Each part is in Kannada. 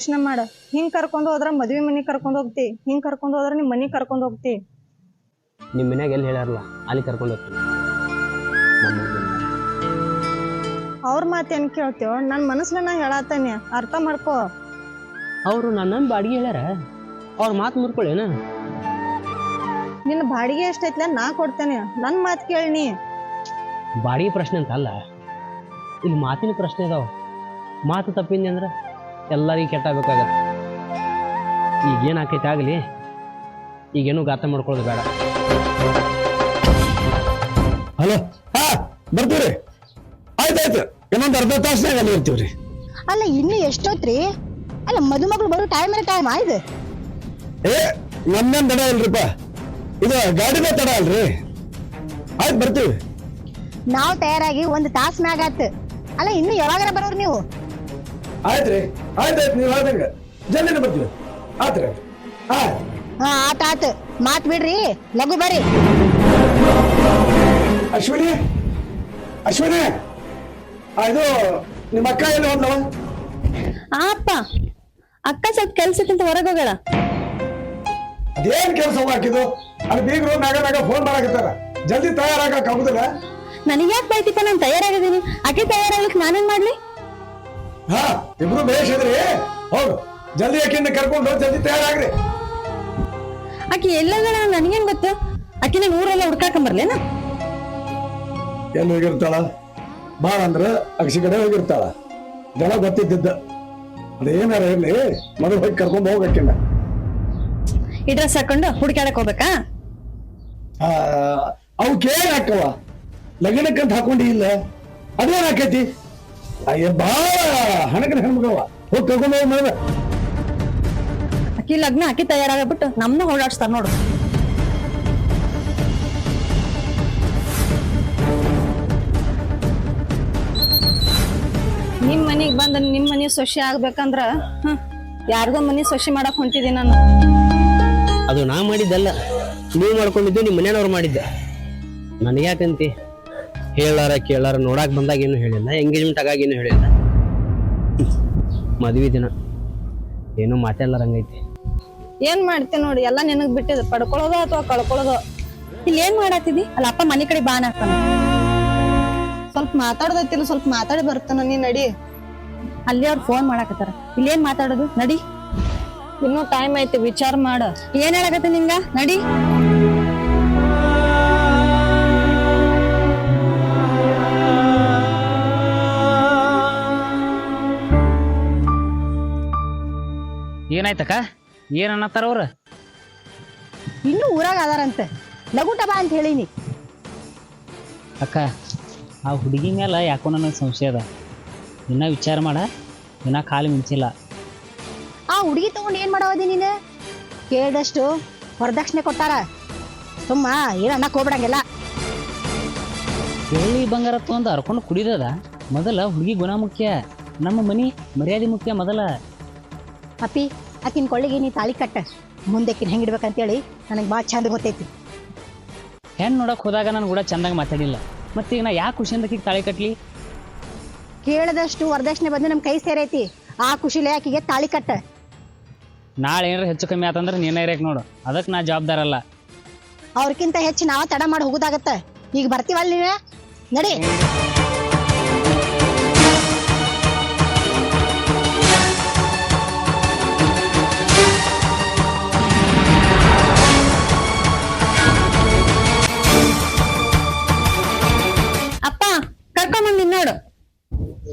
ಯೋಚನೆ ಮಾಡ. ಹಿಂಗ್ ಕರ್ಕೊಂಡು ಹೋದ್ರ ಮದ್ವೆ ಮನೆ ಕರ್ಕೊಂಡ್ ಹೋಗ್ತಿ. ಹಿಂಗ್ ಕರ್ಕೊಂಡು ಹೋದ್ರ ನಿಮ್ ಮನಿಗ್ ಕರ್ಕೊಂಡು ಹೋಗ್ತಿ. ನಿಮ್ಮ ಮನ್ಯಾಗ ಎಲ್ಲಿ ಹೇಳ್ಯಾರಲ್ಲ ಅಲ್ಲಿ ಕರ್ಕೊಂಡು ಹೋಗ್ತೀನಿ. ಅವ್ರ ಮಾತ ಅವ್ರ ಮಾತೇನ್ ಕೇಳ್ತೇವ ನನ್ ಮನಸ್ಲ ನಾ ಹೇಳತ್ತೇನೆ ಅರ್ಥ ಮಾಡ್ಕೋ. ಅವ್ರು ನನ್ನ ಬಾಡಿಗೆ ಹೇಳ್ಯಾರ. ಅವ್ರ ಮಾತು ಮುರ್ಕೊಳ್ಳೇನ? ನಿನ್ನ ಬಾಡಿಗೆ ಎಷ್ಟೈತ್ಲ ನಾ ಕೊಡ್ತೇನೆ. ನನ್ ಮಾತು ಕೇಳ್ನಿ. ಬಾಡಿಗೆ ಪ್ರಶ್ನೆ ಅಂತ ಅಲ್ಲ ಇಲ್ಲಿ ಮಾತಿನ ಪ್ರಶ್ನೆ ಇದಾವ ಮಾತು ತಪ್ಪಿಂದೆ ಅಂದ್ರೆ? ಎಲ್ಲರಿಗೂ ಕೆಟ್ಟಾಗಬೇಕಾಗತ್ತೆ ಈಗೇನು ಆಕೈತೆ ಆಗಲಿ ಈಗೇನು ಗಾತ ಮಾಡ್ಕೊಳ್ಳೋದು ಬೇಡ. ಹಲೋ ಹಾ ಬರ್ತೀವ್ರಿ. ಆಯ್ತಾಯ್ತು ಇನ್ನೊಂದು ಅರ್ಧ ತಾಸ್ನಾಗ ಅಲ್ಲಿ ಇರ್ತೀವ್ರಿ. ಅಲ್ಲ ಇನ್ನು ಎಷ್ಟೊತ್ರಿ ಅಲ್ಲ ಮದುಮಗಳು ಬರೋ ಟೈಮ್ ಟೈಮ್ ಆಯ್ತು ಏ ನಮ್ಮೇನ್ ತಡ ಇಲ್ರಿಪ್ಪ. ಇದು ಗಾಡಿನ ತಡ ಅಲ್ರಿ. ಆಯ್ತು ಬರ್ತೀವಿ ನಾವು ತಯಾರಾಗಿ ಒಂದು ತಾಸ್ ಮ್ಯಾಗ ಆತ. ಅಲ್ಲ ಇನ್ನು ಯಾವಾಗಾರ ಬರೋರು ನೀವು? ಆಯ್ತ್ರಿ ಆಯ್ತಾಯ್ತು ನೀವು ಹೇಳ್ದಂಗ. ಜಲ್ದಿನ ಬರ್ತೀವಿ. ಆತ್ರಿ. ಹಾ ಹಾ ಆತ ಆಟ ಮಾತ್ ಬಿಡ್ರಿ. ಲಘು ಬರ್ರಿ. ಅಶ್ವಿನಿ ಅಶ್ವಿನಿ. ಆ, ಇದು ನಿಮ್ಮ ಅಕ್ಕ ಎಲ್ಲ ಹೋದ್ಲವ? ಆ ಅಪ್ಪ. ಅಕ್ಕ ಸ್ವಲ್ಪ ಕೆಲ್ಸಕ್ಕಿಂತ ಹೊರಗೆ ಹೋಗಳ ಅದೇನ್ ಕೆಲಸ ಹಾಕಿದ್ದು ಅಲ್ಲಿ ಬೀಗರು ಮ್ಯಾಗ ಮ್ಯಾಗ ಫೋನ್ ಮಾಡಾಕತ್ತಾರ. ಜಲ್ದಿ ತಯಾರಾಗಕ್ ಆಗುದಿಲ್ಲ. ನನಗ್ ಯಾಕೆ ಬೈತಿಪ್ಪ ನಾನು ತಯಾರಾಗಿದ್ದೀನಿ. ಅಕ್ಕಿ ತಯಾರಾಗ್ಲಿಕ್ಕೆ ನಾನೇನ್ ಮಾಡ್ಲಿ? ಹಾ ಇಬ್ರು ಬೇಷ್ ಇದ್ರಿ? ಹೌದು ಜಲ್ದಿ ಅಕ್ಕಿನ ಕರ್ಕೊಂಡು ಜಲ್ದಿ ತಯಾರಾಗ್ರಿ. ಆಕಿ ಎಲ್ಲ ನನಗೇನ್ ಗೊತ್ತು? ಆಕಿನ ಊರೆಲ್ಲ ಹುಡ್ಕಾಕೊಂಬರ್ಲೇನ? ಎಲ್ಲಿ ಹೋಗಿರ್ತಾಳ? ಭಾಳ ಅಂದ್ರ ಅಕ್ಷಿ ಕಡೆ ಹೋಗಿರ್ತಾಳ. ಜನ ಗೊತ್ತಿದ್ದ ಅದೇನಾರ ಇರ್ಲಿ? ಮನೆ ಹೋಗಿ ಕರ್ಕೊಂಡು ಹೋಗಕ್ಕಿನ್ನ ಈ ಡ್ರೆಸ್ ಹಾಕೊಂಡು ಹುಡುಕಾಡಕ್ ಹೋಗ್ಬೇಕಾ? ಅವಕ್ಕೆ ಏನ್ ಹಾಕವ ಲಗ್ನಕ್ಕಂತ ಹಾಕೊಂಡಿ ಇಲ್ಲ. ಅದೇನ್ ಹಾಕೈತಿ ಅಯ್ಯ ಬಾಳ ಹಣಕನ ಹೆಣ್ಮಗವ. ಹೋಗಿ ಕರ್ಕೊಂಡು ಹೋಗಿ ಮಗ ಅಕ್ಕಿ ಲಗ್ನ ಅಕ್ಕಿ ತಯಾರಾಗ್ಬಿಟ್ಟು ನಮ್ನ ಓಡಾಡ್ಸ್ತಾರ ನೋಡು. ನಿಮ್ ಮನಿಗ್ ಬಂದ ನಿಮ್ ಮನಿ ಸೊಸಿ ಆಗ್ಬೇಕಂದ್ರ ಹ್ಮ್ ಯಾರಿಗೋ ಮನಿ ಸೊಸಿ ಮಾಡಕ್ ಹೊಂಟಿದೀನ ನಾನು. ಅದು ನಾ ಮಾಡಿದ್ದಲ್ಲ. ನೀವು ಮಾಡ್ಕೊಂಡಿದ್ದು ನಿಮ್ಮ ಮನೆಯವ್ರು ಮಾಡಿದ್ದೆ. ನನಗೆ ಯಾಕಂತಿ ಹೇಳಾರ ಕೇಳಾರ ನೋಡಾಕ್ ಬಂದಾಗ ಏನು ಹೇಳಿಲ್ಲ ಎಂಗೇಜ್ಮೆಂಟ್ ಆಗಾಗ ಏನು ಹೇಳಿಲ್ಲ. ಮದ್ವಿ ದಿನ. ಏನು ಮಾತಾಡ್ಲಾರಂಗೈತಿ ಏನ್ ಮಾಡ್ತಿ ನೋಡಿ ಎಲ್ಲ ನಿನಗ್ ಬಿಟ್ಟಿದ್. ಪಡ್ಕೊಳ್ಳೋದು ಅಥವಾ ಕಳ್ಕೊಳ್ಳೋದು ಇಲ್ಲಿ ಏನ್ ಮಾಡತ್ತಿದಿ ಅಲ್ಲ ಅಪ್ಪ ಮನಿ ಕಡೆ ಬಾನ್ ಹಾಕ್ತಾನ ಸ್ವಲ್ಪ ಮಾತಾಡ್ದೈತಿಲ್ಲ ಸ್ವಲ್ಪ ಮಾತಾಡಿ ಬರ್ತಾನ ನೀ ನಡಿ. ಅಲ್ಲಿ ಅವ್ರು ಫೋನ್ ಮಾಡಾಕತ್ತಾರ. ಇಲ್ಲಿ ಏನ್ ಮಾತಾಡೋದು? ನಡಿ. ಇನ್ನೂ ಟೈಮ್ ಐತಿ ವಿಚಾರ ಮಾಡ. ಏನ್ ಹೇಳಕತ್ತಿ ನಿಂಗ? ನಡಿ. ಏನಾಯ್ತಕ್ಕ? ಏನು ಅನ್ನತ್ತಾರ ಅವ್ರ? ಇನ್ನು ಊರಾಗ ಅದಾರಂತೆ. ಲಗುಟ ಬಾ ಅಂತ ಹೇಳಿನಿ. ಅಕ್ಕ ಆ ಹುಡುಗಿ ಮೇಲೆ ಯಾಕೋ ನನಗೆ ಸಂಶಯ ಅದ. ಇನ್ನ ವಿಚಾರ ಮಾಡ ಇನ್ನ ಕಾಲು ಮಿಂಚಿಲ್ಲ. ಆ ಹುಡುಗಿ ತಗೊಂಡ್ ಏನ್ ಮಾಡವದಿ ನೀನು? ಕೇಳಿದಷ್ಟು ವರದಕ್ಷಿಣೆ ಕೊಟ್ಟಾರ. ಸುಮ್ಮ ಏನು ಅನ್ನಕ್ ಹೋಗ್ಬಿಡಂಗಿಲ್ಲ. ಬೆಳ್ಳಿ ಬಂಗಾರ ತಗೊಂಡು ಹರ್ಕೊಂಡು ಕುಡಿದದ. ಮೊದಲ ಹುಡುಗಿ ಗುಣ ಮುಖ್ಯ ನಮ್ಮ ಮನಿ ಮರ್ಯಾದೆ ಮುಖ್ಯ ಮೊದಲ. ಅಪ್ಪಿ ಆಕಿನ ಕೊಳ್ಳಿಗೆ ನೀ ತಾಳಿ ಕಟ್ಟ. ಮುಂದಕ್ಕಿನ ಹೆಂಗಿಡ್ಬೇಕಂತೇಳಿ ನನಗೆ ಭಾಳ ಚಂದ ಗೊತ್ತೈತಿ. ಹೆಣ್ಣು ನೋಡಕ್ ಹೋದಾಗ ನಾನು ಕೂಡ ಚಂದಾಗ ಮಾತಾಡಿಲ್ಲ. ಈಗ ನಾ ಯಾಕೆ ಖುಷಿಯಿಂದ ಆಕಿಗ್ ತಾಳಿ ಕಟ್ಲಿ? ಕೇಳದಷ್ಟು ವರದಕ್ಷಿಣೆ ಬಂದು ನಮ್ಮ ಕೈ ಸೇರೈತಿ. ಆ ಖುಷಿಲೇ ಆಕಿಗೆ ತಾಳಿ ಕಟ್ಟ. ನಾಳೆ ಏನಾರ ಹೆಚ್ಚು ಕಮ್ಮಿ ಆತಂದ್ರೆ ನೀನೇ ಇರಕ್ ನೋಡು. ಅದಕ್ಕೆ ನಾ ಜವಾಬ್ದಾರ ಅಲ್ಲ. ಅವ್ರಕ್ಕಿಂತ ಹೆಚ್ಚು ನಾವ ತಡ ಮಾಡಿ ಹೋಗುದಾಗತ್ತ. ಈಗ ಬರ್ತೀವಲ್ಲ ನೀವೇ? ನಡಿ.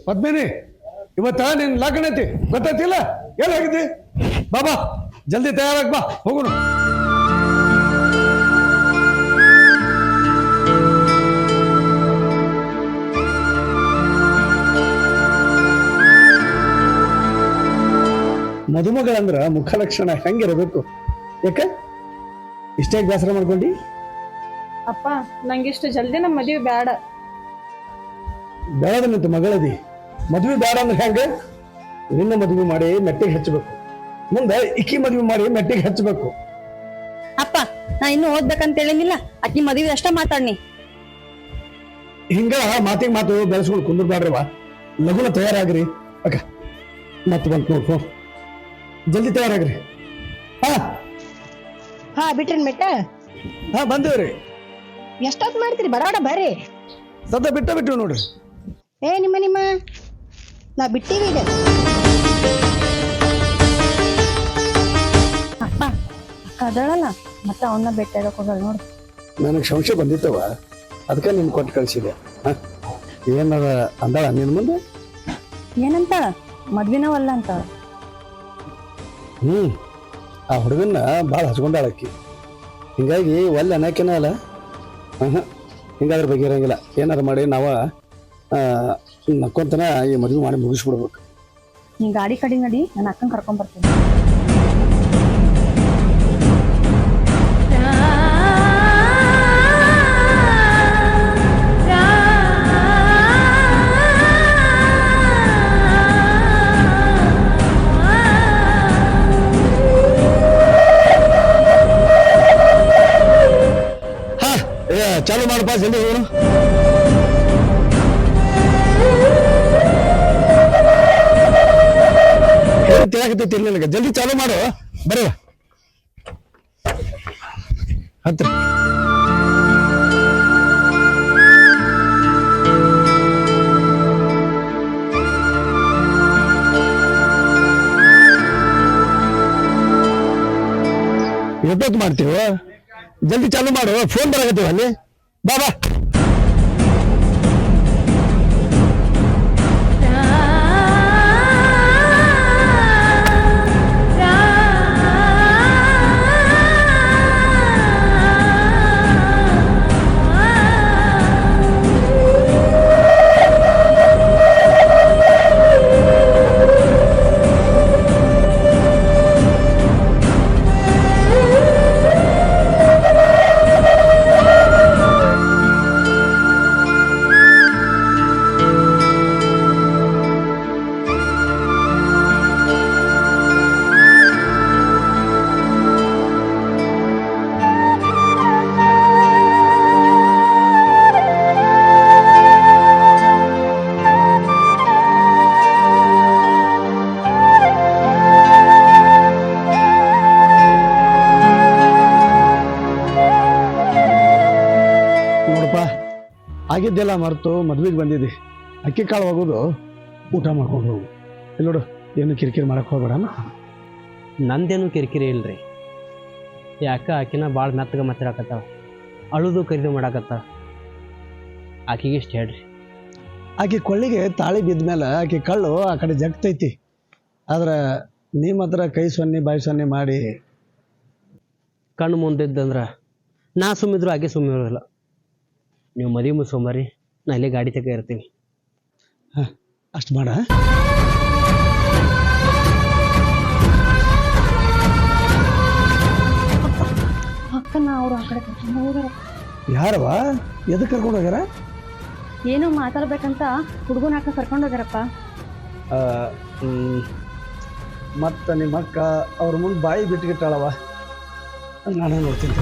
ಪದ್ಮಿನಿ ಇವತ್ತ ನಿನ್ ಲಗ್ನ ಐತಿ? ಗೊತ್ತಾಯ್ತಿಲ್ಲ? ಏನಾಗಿದ್ದಿ ಹೋಗಿದ್ದಿ? ಬಾಬಾ ಜಲ್ದಿ ತಯಾರಾಗ್ ಬಾ. ಹೋಗೋಣ ಮದುಮಗಳಂದ್ರ ಮುಖ ಲಕ್ಷಣ ಹೆಂಗಿರಬೇಕು? ಯಾಕ ಇಷ್ಟೇ ಬೇಸರ ಮಾಡ್ಕೊಂಡಿ? ಅಪ್ಪ ನಂಗಿಷ್ಟು ಜಲ್ದಿ ನಮ್ಮ ಮದುವೆ ಬೇಡ ಬೇಡದಂತ ಮಗಳದಿ? ಮದ್ವೆ ಬೇಡ ಅಂದ್ರೆ ಹೆಂಗ? ನಿನ್ನ ಮದುವೆ ಮಾಡಿ ಮೆಟ್ಟಿಗೆ ಹಚ್ಚಬೇಕು. ಮುಂದೆ ಇಕ್ಕಿ ಮದುವೆ ಮಾಡಿ ಮೆಟ್ಟಿಗೆ ಹಚ್ಚಬೇಕು. ಅಪ್ಪ ನಾ ಇನ್ನು ಓದ್ಬೇಕಂತ ಹೇಳಿನಿಲ್ಲ. ಅಕ್ಕಿ ಮದುವೆ ಅಷ್ಟ ಮಾತಾಡ್ನಿ. ಹಿಂಗ ಮಾತಿಗೆ ಮಾತು ಬೆಳೆಸ್ಕೊಂಡು ಕುಂದ್ರಬ್ಯಾಡ್ರವ ಲಗುನ ತಯಾರಾಗ್ರಿ. ಅಕ್ಕ ಮತ್ತೆ ಬಂತು ನೋಡ್ಕೊ. ಜಲ್ದಿ ತಯಾರಾಗ್ರಿ. ಹಾ. ಹಾ ಬಿಟ್ರಿ ಮೆಟ್ಟ? ಹಾ ಬಂದೇವ್ರಿ ಎಷ್ಟೊತ್ತು ಮಾಡ್ತೀರಿ? ಬರಾಡ ಬರ್ರಿ. ಸದ್ದ ಬಿಟ್ಟ ಬಿಟ್ಟು ನೋಡ್ರಿ. ಏ ನಿಮ್ಮ ನಿಮ್ಮ. ನಾ ಬಿಟ್ಟೀವಿ ಈಗ ಅಪ್ಪ ಅಕ್ಕ ಅದಳಲ್ಲ? ಮತ್ತೆ ಅವನ್ನ ಭೇಟಿಯಾಗಕ್ ಹೋಗಲ್ ನೋಡು. ನನಗೆ ಸಂಶಯ ಬಂದಿತ್ತವ ಅದಕ್ಕೆ ನಿನ್ ಕೊಟ್ಟು ಕಳಿಸಿದೆ. ಹಾ? ಏನದ ಅಂದಾಳ ನಿನ್ ಮುಂದೆ? ಏನಂತ? ಮದ್ವಿನವಲ್ಲ ಅಂತ. ಹ್ಮ್. ಆ ಹುಡುಗನ್ನ ಭಾಳ ಹಚ್ಕೊಂಡಾಳಕ್ಕಿ ಹಿಂಗಾಗಿ ಒಲ್ಲೆ ಅನ್ನಕ್ಕೇನ ಅಲ್ಲ. ಹಾಂ ಹಿಂಗಾದ್ರ ಬಗ್ಗೆ ಇರಂಗಿಲ್ಲ ಏನಾರು ಮಾಡಿ ನಾವ ನಕ್ಕೊಂತನ ಈ ಮದುವೆ ಮಾಡಿ ಮುಗಿಸ್ಬಿಡ್ಬೇಕು ನೀ ಗಾಡಿ ಕಡಿ ನಡಿ ನನ್ನ ಅಕ್ಕನ್ ಕರ್ಕೊಂಡ್ ಬರ್ತೀನಿ ಹಾ ಏ ಚಾಲು ಮಾಡಪ್ಪ ಜಲ್ದಿ ಹೋಗೋಣ ತಿಳಕತ್ತೈತಿ ನನಗೆ. ಜಲ್ದಿ ಚಾಲು ಮಾಡು. ಬರೀ. ಹತ್ರ ಎಷ್ಟೊತ್ತು ಮಾಡ್ತೀವ? ಜಲ್ದಿ ಚಾಲು ಮಾಡು. ಫೋನ್ ಬರಕತ್ತೀವ ಅಲ್ಲಿ. ಬಾ ಬಾ. ಆಗಿದ್ದೆಲ್ಲ ಮರೆತು ಮದ್ವೆಗೆ ಬಂದಿದ್ದಿ. ಅಕ್ಕಿ ಕಾಳು ಹೋಗೋದು ಊಟ ಮಾಡ್ಕೊಂಡು ಹೋಗು. ಇಲ್ಲಿ ನೋಡು ಏನು ಕಿರಿಕಿರಿ ಮಾಡಕ್ಕೆ ಹೋಗ್ಬೇಡಮ್ಮ ನಂದೇನು ಕಿರಿಕಿರಿ ಇಲ್ರಿ. ಯಾಕೆ ಆಕಿನ ಭಾಳ ಮೆತ್ತಗೆ ಮಾತಾಡಕತ್ತ ಅಳುದು ಖರೀದಿ ಮಾಡಾಕತ್ತಾಳ. ಆಕಿಗೆ ಇಷ್ಟ ಹೇಳ್ರಿ. ಆಕೆ ಕೊಳ್ಳಿಗೆ ತಾಳಿ ಬಿದ್ದ ಮೇಲೆ ಆಕೆ ಕಳ್ಳು ಆ ಕಡೆ ಜಗ್ತೈತಿ. ಆದ್ರೆ ನಿಮ್ಮ ಹತ್ರ ಕೈ ಸೊನ್ನೆ ಬಾಯಿ ಸೊನ್ನೆ ಮಾಡಿ ಕಣ್ಣು ಮುಂದಿದ್ದಂದ್ರೆ ನಾ ಸುಮ್ಮಿದ್ರು ಆಕೆ ಸುಮ್ಮಿರೋದಿಲ್ಲ. ನೀವು ಮದುವೆ ಮುಗಿಸ್ಕೊಂಬರ್ರಿ ನಾ ಇಲ್ಲೇ ಗಾಡಿ ತಗ ಇರ್ತೀನಿ. ಅಷ್ಟು ಮಾಡ. ಅಕ್ಕನ ಅವ್ರು ಆ ಕಡೆ ಕರ್ಕೊಂಡು ಹೋಗ್ಯಾರ ಯಾರವ ಎದಕ್ಕೆ ಕರ್ಕೊಂಡು ಹೋಗ್ಯಾರ? ಏನೋ ಮಾತಾಡ್ಬೇಕಂತ ಹುಡುಗನ ಅಕ್ಕ ಕರ್ಕೊಂಡು ಹೋಗ್ಯಾರಪ್ಪ. ಮತ್ತು ನಿಮ್ಮ ಅಕ್ಕ ಅವ್ರ ಮುಂದೆ ಬಾಯಿ ಬಿಟ್ಟುಗಿಟ್ಟಾಳವ ನಾನು ನೋಡ್ತೀನಿ.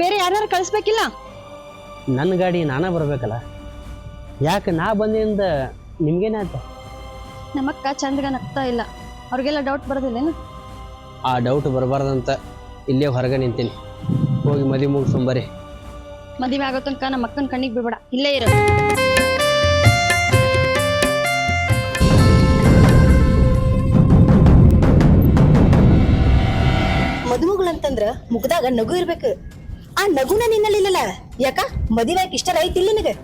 ಬೇರೆ ಯಾರು ಕಳಿಸ್ಬೇಕಿಲ್ಲ? ನನ್ನ ಗಾಡಿ ನಾನೇ ಬರಬೇಕಲ್ಲ. ಯಾಕೆ ನಾ ಬಂದಿಂದ ನಿಮ್ಗೇನಾಯ್ತು ನಮ್ಮಕ್ಕ ಚಂದಗ ನಗ್ತಾ ಇಲ್ಲ. ಅವ್ರಿಗೆಲ್ಲ ಡೌಟ್ ಬರೋದಿಲ್ಲೇನು? ಆ ಡೌಟ್ ಬರಬಾರ್ದಂತ ಇಲ್ಲೇ ಹೊರಗೆ ನಿಂತೀನಿ. ಹೋಗಿ ಮದುವೆ ಮುಗಿಸ್ಕೊಂಬರಿ ಮದುವೆ ಆಗೋ ತನಕ ನಮ್ಮ ಅಕ್ಕನ ಕಣ್ಣಿಗೆ ಬಿಡಬೇಡ ಇಲ್ಲೇ ಇರು. ಮದುಮಗಳಂತಂದ್ರ ಮುಖದಾಗ ನಗು ಇರ್ಬೇಕು. ಆ ನಗುನ ನಿನ್ನಲ್ಲಿಲ್ಲಲ್ಲ? ಯಾಕ? ಮದುವೆ ಇಷ್ಟ ಐತಿ ಇಲ್ಲಿ ನಿನಗೆ.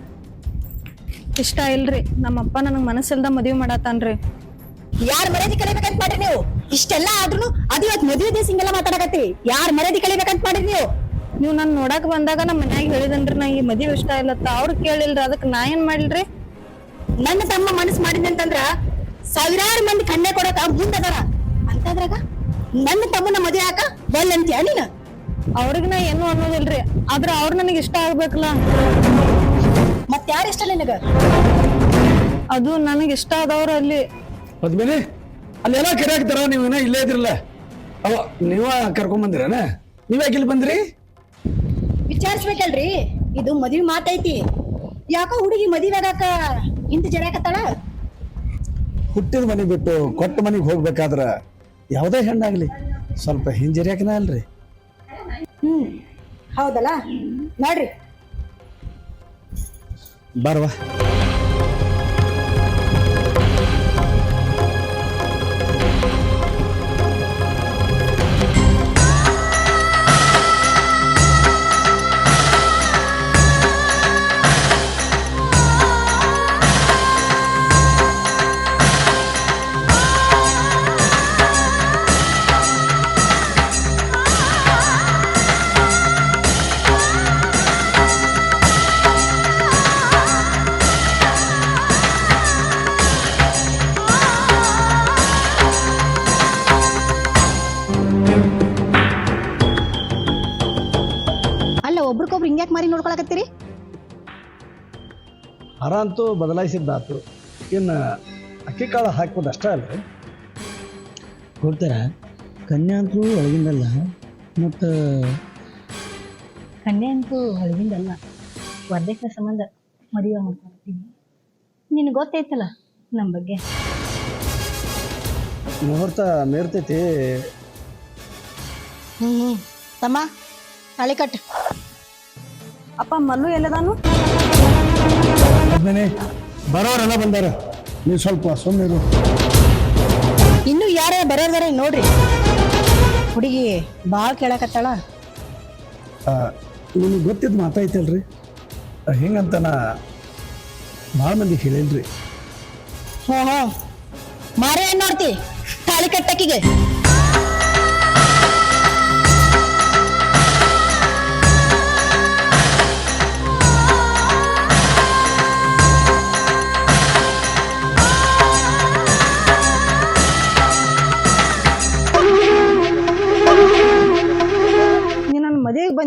ಇಷ್ಟ ಇಲ್ರಿ. ನಮ್ಮಪ್ಪ ನನಗ್ ಮನಸ್ಸಿಲ್ದ ಮದುವೆ ಮಾಡತ್ತಾನ್ರಿ. ಯಾರ್ ಮರ್ಯಾದೆ ಕಲಿಬೇಕಂತ ಮಾಡ್ರಿ ನೀವು? ಇಷ್ಟೆಲ್ಲ ಆದ್ರೂ ಅದು ಇವತ್ತು ಮದುವೆ ದಿವಸ ಹಿಂಗೆಲ್ಲ ಮಾತಾಡಕತ್ತಿ ಯಾರ್ ಮರ್ಯಾದೆ ಕಲಿಬೇಕಂತ ಮಾಡ್ರಿ ನೀವು? ನೀವು ನನ್ ನೋಡಕ್ ಬಂದಾಗ ನಮ್ಮ ಮನ್ಯಾಗ ಹೇಳಿದನ್ರಿ ನಾ ಈ ಮದುವೆ ಇಷ್ಟ ಇಲ್ಲತ್ತ. ಅವ್ರು ಕೇಳಿಲ್ರಿ ಅದಕ್ಕೆ ನಾ ಏನ್ ಮಾಡಿಲ್ರಿ? ನನ್ನ ತಮ್ಮ ಮನಸ್ಸು ಮಾಡಿದಂತಂದ್ರ ಸಾವಿರಾರು ಮಂದಿ ಕಣ್ಣೆ ಕೊಡಕ ಮುಂದದಾರ ಅಂತದ್ರಾಗ ನನ್ನ ತಮ್ಮನ ಮದುವೆ ಹಾಕ ಬಲ್ ಅಂತೀಯ ನೀನು? ಅವ್ರಿಗೆ ನಾ ಏನು ಅನ್ನೋದಿಲ್ರಿ. ಆದ್ರ ಅವ್ರು ನನಗೆ ಇಷ್ಟ ಆಗ್ಬೇಕಲ್ಲ. ಮತ್ ಯಾರ ಇಷ್ಟ ನಿನಗ? ಅದು ನನಗೆ ಇಷ್ಟ ಆದವ್ರು ಅಲ್ಲಿ. ಅದ್ಮೇಲೆ ಅಲ್ಲೆಲ್ಲ ಕರೆ ಹಾಕ್ತಾರ ನೀವು ಇಲ್ಲೇ ಇದ್ರಲ್ಲ. ಅವ ನೀವ ಕರ್ಕೊಂಡ್ ಬಂದಿರೇನ? ನೀವ್ ಯಾಕೆ ಇಲ್ಲಿ ಬಂದ್ರಿ? ವಿಚಾರಿಸ್ಬೇಕಲ್ರಿ ಇದು ಮದ್ವಿ ಮಾತೈತಿ. ಯಾಕೋ ಹುಡುಗಿ ಮದ್ವಿ ಆಗಾಕ ಇಂತ ಜರಾಕತ್ತಾಳ ಹುಟ್ಟಿದ ಮನೆ ಬಿಟ್ಟು ಕೊಟ್ಟ ಮನೆಗೆ ಹೋಗ್ಬೇಕಾದ್ರ ಯಾವುದೇ ಹೆಣ್ಣಾಗ್ಲಿ. ಸ್ವಲ್ಪ ಹಿಂಜರಿಯಾಕನ ಅಲ್ರಿ. ಹ್ಮ್. ಹೌದಲ್ಲ? ನೋಡ್ರಿ. ಬಾರವಾ ಹಿಂಗ್ಯಾಕ್ ಮಾರಿ ನೋಡ್ಕೊಳಕತ್ತೀರಿ? ಹರ ಅಂತೂ ಬದಲಾಯಿಸಿದ್ದಾತು. ಇನ್ನು ಅಕ್ಕಿ ಕಾಳು ಹಾಕ್ಬೋದು ಅಷ್ಟೇ ಅಲ್ರಿ? ಕೊಡ್ತಾರ ಕನ್ಯಾ ಅಂತೂ ಒಳಗಿಂದಲ್ಲ ಮತ್ತು ಕನ್ಯಾ ಅಂತೂ ಹೊಳಗಿಂದಲ್ಲ ವರದಕ್ಷಿಣೆ ಸಂಬಂಧ ಮದುವೆ ಮಾಡ್ಕೊಳ್ತೀನಿ ನಿನಗೆ ಗೊತ್ತೈತಲ್ಲ ನಮ್ಮ ಬಗ್ಗೆ? ಮುಹೂರ್ತ ಮೇರ್ತೈತಿ. ಹ್ಞೂ ಹ್ಮ್. ತಮ್ಮ ತಾಳಿ ಕಟ್. ಅಪ್ಪ ಮಲ್ಲು ಎಲ್ಲದಾನು? ಬರೋರೆಲ್ಲ ಬಂದಾರ. ನೀವು ಸ್ವಲ್ಪ ಸುಮ್ಮನಿರು ಇನ್ನು ಯಾರ ಬರೋದಾರ ನೋಡ್ರಿ. ಹುಡುಗಿ ಬಾಳ್ ಕೇಳಕತ್ತಾಳ. ನಿಮಗೆ ಗೊತ್ತಿದ್ದು ಮಾತಾಯ್ತಲ್ರಿ ಹೆಂಗಂತ ನಾ ಭಾಳ ಮಂದಿ ಹೇಳಿಲ್ರಿ. ಹ್ಞೂ ಹ್ಞೂ ಮಾರೇ ಏನ್ ನೋಡ್ತಿ ತಾಳಿ ಕಟ್ಟಕ್ಕಿಗೆ.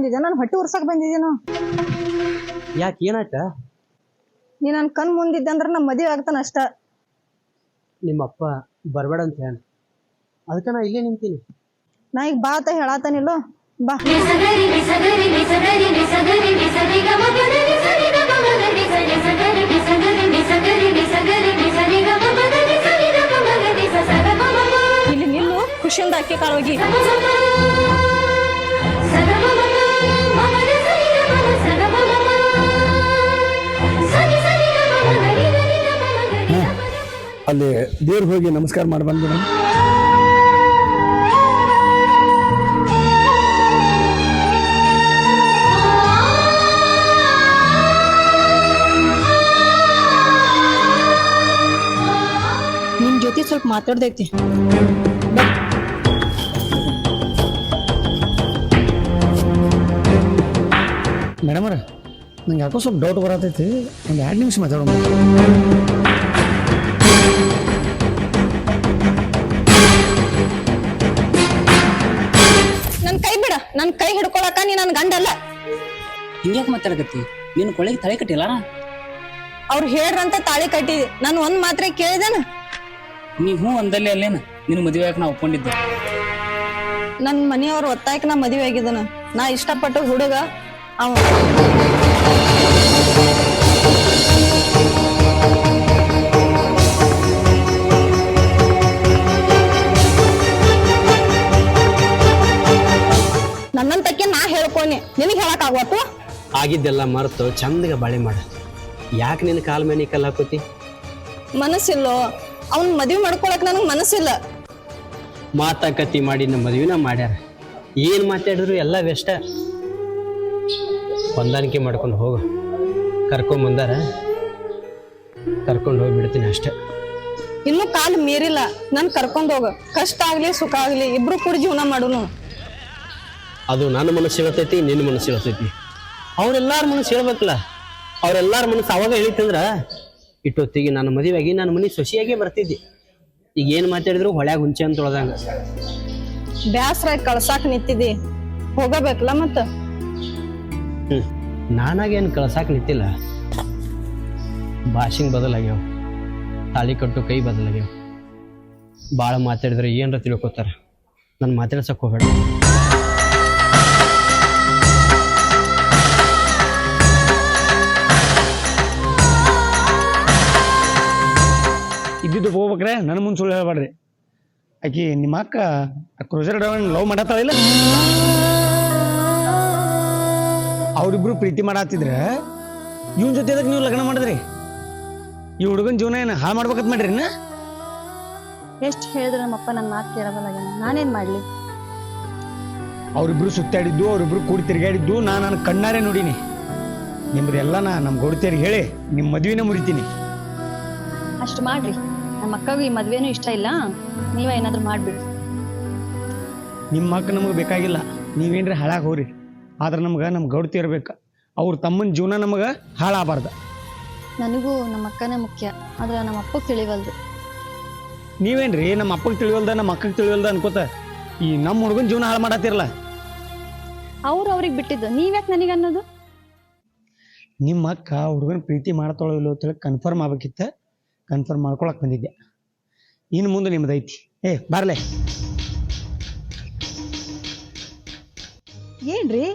ಬಂದಿದ್ದೆ ನಾನು ಹೊಟ್ಟೆ ಉರ್ಸಕ್ ಬಂದಿದ್ದೇನು. ಯಾಕೆ ಏನಾಯ್ತ? ನೀ ನನ್ನ ಕಣ್ ಮುಂದಿದ್ದೆ ಅಂದ್ರೆ ನಮ್ಮ ಮದುವೆ ಆಗ್ತಾನ ಅಷ್ಟ. ನಿಮ್ಮಪ್ಪ ಬರಬೇಡ ಅಂತ ಹೇಳ. ಅದಕ್ಕೆ ನಾ ಇಲ್ಲೇ ನಿಂತೀನಿ. ನಾ ಈಗ ಬಾತ ಅಂತ ಹೇಳಾತಾನಿಲ್ಲ ಬಾ. ಇಲ್ಲಿ ನಿಲ್ಲು ಖುಷಿಯಿಂದ ಅಕ್ಕಿ ನಿಸರಿ ಅಲ್ಲಿ ದೇವ್ರಿಗೆ ಹೋಗಿ ನಮಸ್ಕಾರ ಮಾಡಿ ಬಂದ್ಬಿಡ ನಿಮ್ಮ ಜೊತೆ ಸ್ವಲ್ಪ ಮಾತಾಡ್ದೈತಿ ಮೇಡಮರ ನಂಗೆ ಯಾಕೋ ಸ್ವಲ್ಪ ಡೌಟ್ ಬರತೈತಿ. ಒಂದು ಎರಡು ನಿಮಿಷ ಮಾತಾಡೋಣ. ನನ್ ಕೈ ಹಿಡ್ಕೊಳಕ ನೀ ನನ್ ಗಂಡಲ್ಲ. ಹಿಂಗ್ಯಾಕ ಮಾತಾಡಕತ್ತಿ? ನಿನ್ನ ಕೊಳಗೆ ತಲೆ ಕಟ್ಟಿಲ್ಲ ಅವ್ರು ಹೇಳ್ರಂತ ತಾಳಿ ಕಟ್ಟಿ ನಾನು ಒಂದ್ ಮಾತ್ರ ಕೇಳಿದೇನ? ನೀ ಹ್ಞೂ ಅಂದಲ್ಲಿ ಅಲ್ಲೇನ? ನಿನ್ನ ಮದುವೆ ನಾ ಒಪ್ಕೊಂಡಿದ್ದೆ. ನನ್ ಮನೆಯವ್ರ ಒತ್ತಾಯಕ್ ನಾ ಮದುವೆ ಆಗಿದ್ದನ ನಾ ಇಷ್ಟಪಟ್ಟು ಹುಡುಗ ಅವ. ನನ್ನಂತಕ್ಕೆ ನಾ ಹೇಳ್ಕೊನೆ. ನಿನಗೆ ಹೇಳಕ್ ಆಗ್ವತ್ತು ಆಗಿದ್ದೆಲ್ಲ ಮರೆತು ಚಂದಗೆ ಬಾಳೆ ಮಾಡ. ಯಾಕೆ ನಿನ್ನ ಕಾಲ ಮೇಲೆ ನೀ ಕಲ್ಲು ಹಾಕೋತಿ? ಮನಸ್ಸಿಲ್ಲೋ. ಅವನ್ ಮದುವೆ ಮಾಡ್ಕೊಳಕ್ ನನಗೆ ಮನಸ್ಸಿಲ್ಲ. ಮಾತಾಕತಿ ಮಾಡಿ ನಮ್ಮ ಮದುವೆನ ಮಾಡ್ಯಾರ. ಏನು ಮಾತಾಡಿದ್ರು ಎಲ್ಲ ವೆಷ್ಟ. ಹೊಂದಾಣಿಕೆ ಮಾಡ್ಕೊಂಡು ಹೋಗು. ಕರ್ಕೊಂಡ್ ಬಂದಾರ. ಕರ್ಕೊಂಡು ಹೋಗಿ ಬಿಡ್ತೀನಿ ಅಷ್ಟೇ. ಇನ್ನು ಕಾಲು ಮೀರಿಲ್ಲ. ನಾನು ಕರ್ಕೊಂಡು ಹೋಗ. ಕಷ್ಟ ಆಗ್ಲಿ ಸುಖ ಆಗ್ಲಿ ಇಬ್ರು ಕೂಡ ಜೀವನ ಮಾಡುನು. ಅದು ನನ್ನ ಮನಸ್ಸು ಹೇಳ್ತೈತಿ ನಿನ್ನ ಮನಸ್ಸು ಹೇಳ್ತೈತಿ ಅವ್ರೆಲ್ಲಾರ ಮನಸ್ಸು ಹೇಳ್ಬೇಕಲ್ಲ. ಅವ್ರೆಲ್ಲಾರ ಮನಸ್ಸು ಅವಾಗ ಹೇಳಿತಂದ್ರ ಇಟ್ಟೊತ್ತಿಗೆ ನನ್ನ ಮದುವೆಯಾಗಿ ನನ್ನ ಮನೆ ಸೊಸಿಯಾಗಿ ಬರ್ತಿದ್ದೆ. ಈಗ ಏನು ಮಾತಾಡಿದ್ರು ಹೊಳ್ಯಾಗ ಹುಂಚೆ ಅಂತ ತೊಳ್ದಂಗ ಬ್ಯಾಸ್ರ ಕಳ್ಸಾಕ್ ನಿಂತಿದ್ದಿ. ಹೋಗಬೇಕಲ್ಲ ಮತ್ತ? ಹ್ಮ್. ನಾನಾಗೇನು ಕಳ್ಸಾಕ್ ನಿಂತಿಲ್ಲ. ಭಾಷೆಗೆ ಬದಲಾಗ್ಯಾವ. ತಾಳಿ ಕಟ್ಟು ಕೈ ಬದಲಾಗ್ಯಾವ. ಭಾಳ ಮಾತಾಡಿದ್ರೆ ಏನರ ತಿಳ್ಕೊತಾರ. ನನ್ನ ಮಾತಾಡ್ಸಕ್ಕೆ ಹೋಗ್ಬೇಡ. ಇದ್ದಿದ್ದು ಹೋಗ್ಬೇಕ್ರೆ ನನ್ನ ಮುಂದೆ ಸುಳ್ಳು ಹೇಳ್ಬೇಡ್ರಿ ಆಕಿ ನಿಮ್ಮ ಅಕ್ಕ ಕ್ರೂಸರ್ ಡವನ್ ಲವ್ ಮಾಡತ್ತಾಳಿಲ್ಲ ಅವರಿಬ್ರು ಪ್ರೀತಿ ಮಾಡತ್ತಿದ್ರೆ ಇವನ್ ಜೊತೆ ಅದಕ್ಕೆ ನೀವು ಲಗ್ನ ಮಾಡಿದ್ರಿ? ಈ ಹುಡುಗನ ಜೀವನ ಏನು ಹಾಳು ಮಾಡ್ಬೇಕಂತ ಮಾಡ್ರಿ ಇನ್ನ? ಎಷ್ಟು ಹೇಳಿದ್ರೆ ನಮ್ಮಪ್ಪ ನನ್ನ ಮಾತು ಕೇಳಬಲ್ಲ ನಾನೇನ್ ಮಾಡ್ಲಿ? ಅವರಿಬ್ರು ಸುತ್ತಾಡಿದ್ದು ಅವರಿಬ್ರು ಕೂಡಿ ತಿರುಗಾಡಿದ್ದು ನಾನು ನನ್ನ ಕಣ್ಣಾರೆ ನೋಡೀನಿ. ನಿಮ್ದೆಲ್ಲ ನಾ ನಮ್ಮ ಗೌಡತಿಯರಿಗೆ ಹೇಳಿ ನಿಮ್ಮ ಮದುವೆನ ಮುರಿತೀನಿ. ಅಷ್ಟು ಮಾಡ್ರಿ. ನಮ್ಮ ಅಕ್ಕಗೂ ಈ ಮದ್ವೆನೂ ಇಷ್ಟ ಇಲ್ಲ. ನೀವೇ ಏನಾದ್ರು ಮಾಡ್ಬಿಡಿ. ನಿಮ್ಮ ಅಕ್ಕ ನಮಗೆ ಬೇಕಾಗಿಲ್ಲ. ನೀವೇನ್ರಿ ಹಾಳಾಗಿ ಹೋಗ್ರಿ. ಆದ್ರೆ ನಮ್ಗೆ ನಮ್ಮ ಗೌಡತಿ ಇರ್ಬೇಕು. ಅವ್ರ ತಮ್ಮನ ಜೀವನ ನಮಗೆ ಹಾಳಾಗಬಾರ್ದು. ನನಗೂ ನಮ್ಮ ಅಕ್ಕನೇ ಮುಖ್ಯ. ಆದ್ರೆ ನಮ್ಮ ಅಪ್ಪ ತಿಳಿವಲ್ದು. ನೀವೇನ್ರಿ ನಮ್ಮ ಅಪ್ಪಗೆ ತಿಳಿವಲ್ದ ನಮ್ಮ ಅಕ್ಕಗೆ ತಿಳಿವಲ್ದ ಅನ್ಕೋತ ಈ ನಮ್ಮ ಹುಡುಗನ ಜೀವನ ಹಾಳು ಮಾಡತ್ತಿರಲ್ಲ ಅವ್ರು ಅವ್ರಿಗೆ ಬಿಟ್ಟಿದ್ದು. ನೀವ್ಯಾಕೆ ನನಗೆ ಅನ್ನೋದು? ನಿಮ್ಮ ಅಕ್ಕ ಹುಡುಗನ ಪ್ರೀತಿ ಮಾಡ್ತಾಳೋ ಇಲ್ಲೋ ಅಂತೇಳಿ ಕನ್ಫರ್ಮ್ ಆಗ್ಬೇಕಿತ್ತ. ಕನ್ಫರ್ಮ್ ಮಾಡ್ಕೊಳಕ್ ಬಂದಿದ್ದೆ. ಇನ್ನು ಮುಂದೆ ನಿಮ್ಮದೈತಿ ಏ ಬರಲೇ. ಏನ್ರಿ?